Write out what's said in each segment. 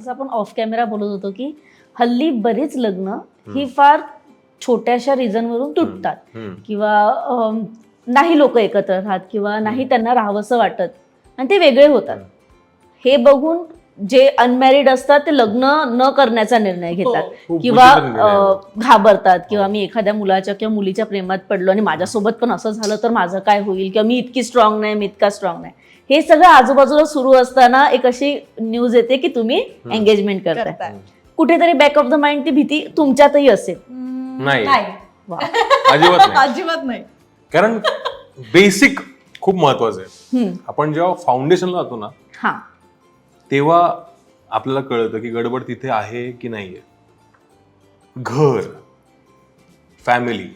जसं आपण off camera बोलत होतो की हल्ली बरीच लग्न ही फार छोट्याशा रिझनवरून तुटतात. किंवा नाही लोक एकत्र राहत किंवा नाही त्यांना राहावंसं वाटत. आणि ते वेगळे होतात. हे बघून जे अनमॅरिड असतात ते लग्न न करण्याचा निर्णय घेतात. खूप किंवा घाबरतात. किंवा मी एखाद्या मुलाच्या किंवा मुलीच्या प्रेमात पडलो आणि माझ्यासोबत पण असं झालं तर माझं काय होईल? किंवा मी इतकी स्ट्रॉंग नाही मी इतका स्ट्रॉंग नाही. हे सगळं आजूबाजूला सुरू असताना एक अशी न्यूज येते की तुम्ही एंगेजमेंट करताय. कुठेतरी बॅक ऑफ द माइंड ती भीती तुमच्यातही असेल. नाही. अजिबात नाही. कारण बेसिक खूप महत्वाचं आहे. आपण जेव्हा फाउंडेशनला जातो ना हा. तेव्हा आपल्याला कळतं की गडबड तिथे आहे की नाही आहे घर फॅमिली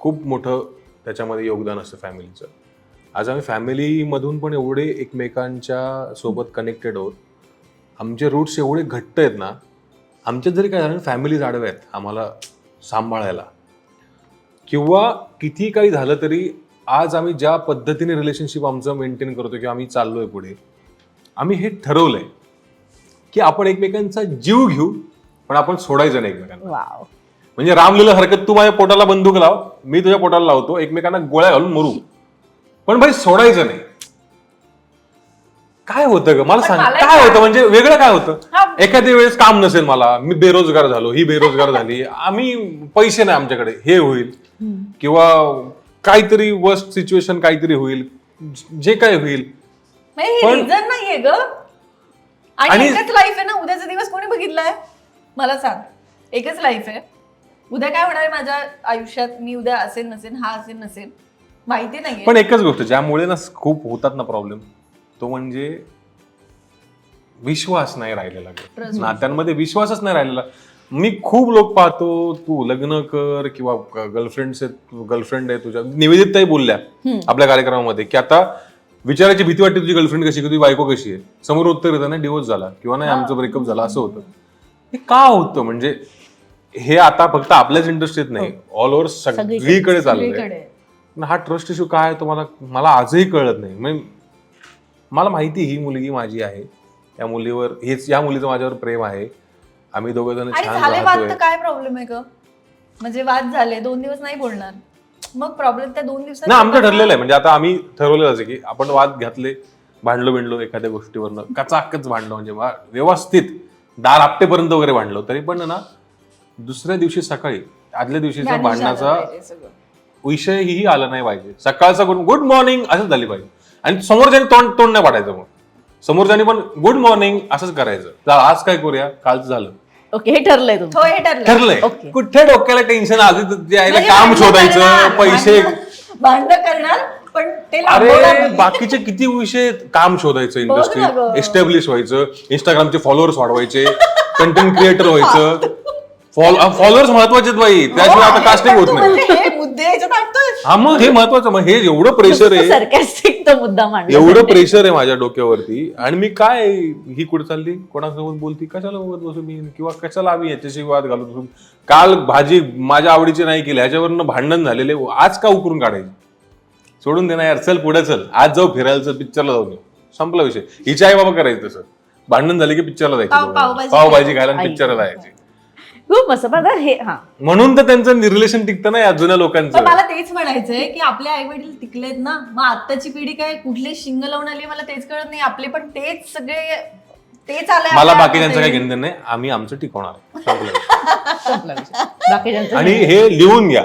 खूप मोठं त्याच्यामध्ये योगदान असतं फॅमिलीचं आज आम्ही फॅमिलीमधून पण एवढे एकमेकांच्या सोबत कनेक्टेड आहोत. आमचे रूट्स एवढे घट्ट आहेत ना आमच्यात जरी काय झालं फॅमिलीज आडव्या आहेत आम्हाला सांभाळायला. किंवा किती काही झालं तरी आज आम्ही ज्या पद्धतीने रिलेशनशिप आमचं मेंटेन करतो किंवा आम्ही चाललो आहे पुढे आम्ही हे ठरवलंय की आपण एकमेकांचा जीव घेऊ पण आपण सोडायचं नाही एकमेकांना. वाव. म्हणजे रामलीला हरकत तू माझ्या पोटाला बंदूक लाव मी तुझ्या पोटाला लावतो एकमेकांना गोळ्या घालून मरू. पण भाई सोडायचं नाही. काय होतं ग? मला सांग मला काय होतं? म्हणजे वेगळं काय होतं. एखाद्या वेळेस काम नसेल मला मी बेरोजगार झालो ही बेरोजगार झाली आम्ही पैसे नाही आमच्याकडे हे होईल. किंवा काहीतरी वर्स्ट सिच्युएशन काहीतरी होईल जे काय होईल. पण- रिझन नाहीये ग. आणि आणि- एकच लाईफ आहे ना उद्याचा दिवस कोणी बघितलाय? मला सांग. एकच लाईफ आहे. उद्या काय होणार आहे माझ्या आयुष्यात? मी उद्या असेल नसेल हा असेल नसेल माहिती नाहीये. पण एकच गोष्ट ज्यामुळे ना खूप होतात ना प्रॉब्लेम तो म्हणजे विश्वास नाही राहिलेला ग. Trust. नात्यांमध्ये विश्वासच नाही राहिलेला. मी खूप लोक पाहतो तू लग्न कर किंवा गर्लफ्रेंड गर्लफ्रेंड आहे तुझ्या. निवेदितताही बोलल्या आपल्या कार्यक्रमामध्ये की आता विचारायची भीती वाटते तुझी गर्लफ्रेंड कशी की तुझी बायको कशी आहे? समोर उत्तर येतं ना डिवोर्स झाला किंवा नाही आमचं ब्रेकअप झाला असं होतं. हे का होतं? म्हणजे हे आता फक्त आपल्याच इंडस्ट्रीत नाही. ऑल ओव्हर सगळीकडे चाललंय. हा ट्रस्ट इश्यू काय आहे तो मला मला आजही कळत नाही. म्हणजे मला माहिती ही मुलगी माझी आहे. या मुलीवर हेच या मुलीचं माझ्यावर प्रेम आहे. आम्ही दोघं जण छान काय प्रॉब्लेम आहे ग? म्हणजे वाद झाले दोन दिवस नाही बोलणार. मग प्रॉब्लेम त्या दोन दिवसात नाही आमचं ठरलेलं आहे. म्हणजे आता आम्ही ठरवलेलं आहे की आपण वाद घातले भांडलो बिंडलो एखाद्या गोष्टीवरनं कचाकच भांडलो. म्हणजे वा- व्यवस्थित दार आपटेपर्यंत वगैरे भांडलो. तरी पण ना दुसऱ्या दिवशी सकाळी आदल्या दिवशीचा Vanish झालं भांडणाचा पाहिजे सगळं. विषय ही आला नाही पाहिजे. सकाळचा गुड गुड मॉर्निंग असंच झाली पाहिजे. आणि समोरच्याने तोंड तोंड नाही पाठायचं मग. समोरच्याने पण गुड मॉर्निंग असंच करायचं. आज काय करूया? कालचं झालं. ओके हे ठरलंय तुमचं. हो हे ठरलं ठरलंय. Okay. कुठे डोक्याला टेन्शन आधी तर म्हणजे काम भांडणं शोधायचं करणार, पैसे भांडणं- भांडणं करणार पण ते लांबवणार अरे नाही. बाकीचे किती विषय आहेत? काम शोधायचं बघ ना इंडस्ट्रीत गं. एस्टॅब्लिश व्हायचं. इंस्टाग्रामचे फॉलोअर्स वाढवायचे. कंटेंट क्रिएटर व्हायचं. फॉलोअर्स महत्त्वाचे आहेत बाई. त्याशिवाय आता हो, कास्टिंग पण होत तू नाही. हे हा मग हे महत्वाचं मग हे एवढं प्रेशर आहे. सरकॅस्टिक तो मुद्दा मांडला. एवढं प्रेशर आहे माझ्या डोक्यावरती. आणि मी काय ही कुठे चालली? कोणासोबत बोलती? कशाला बोलत बसू मी? किंवा कशाला आम्ही याच्याशी वाद घालत बसू काल भाजी माझ्या आवडीची नाही केली ह्याच्यावरनं भांडण झालेले आज का उकरून काढायची? सोडून दे ना यार चल पुढे चल. आज जाऊ फिरायला चल पिक्चरला जाऊ येऊ. संपला विषय. हिच्या आई बाबा करायचं तसं. भांडण झाले की पिक्चरला पाव- जायचं पावभाजी. पावभाजी खायला आई. पिक्चरला जायचे. खूप मस्त. पण आता हे हा. म्हणून तर त्यांचं रिलेशन टिकतं ना या जुन्या पण लोकांचं मला तेच म्हणायचंय की आपले आई वडील टिकलेत ना मग आत्ताची पिढी काय कुठले शिंग लावून आली मला तेच कळत नाही. आपले पण तेच सगळे तेच आलंय मला आपल्या बाकी त्यांचं काही. घेणं नाही. आम्ही आमचं टिकवणार संपलं विषय. संपला विषय. बाकीच्यांचं आणि हे लिहून घ्या.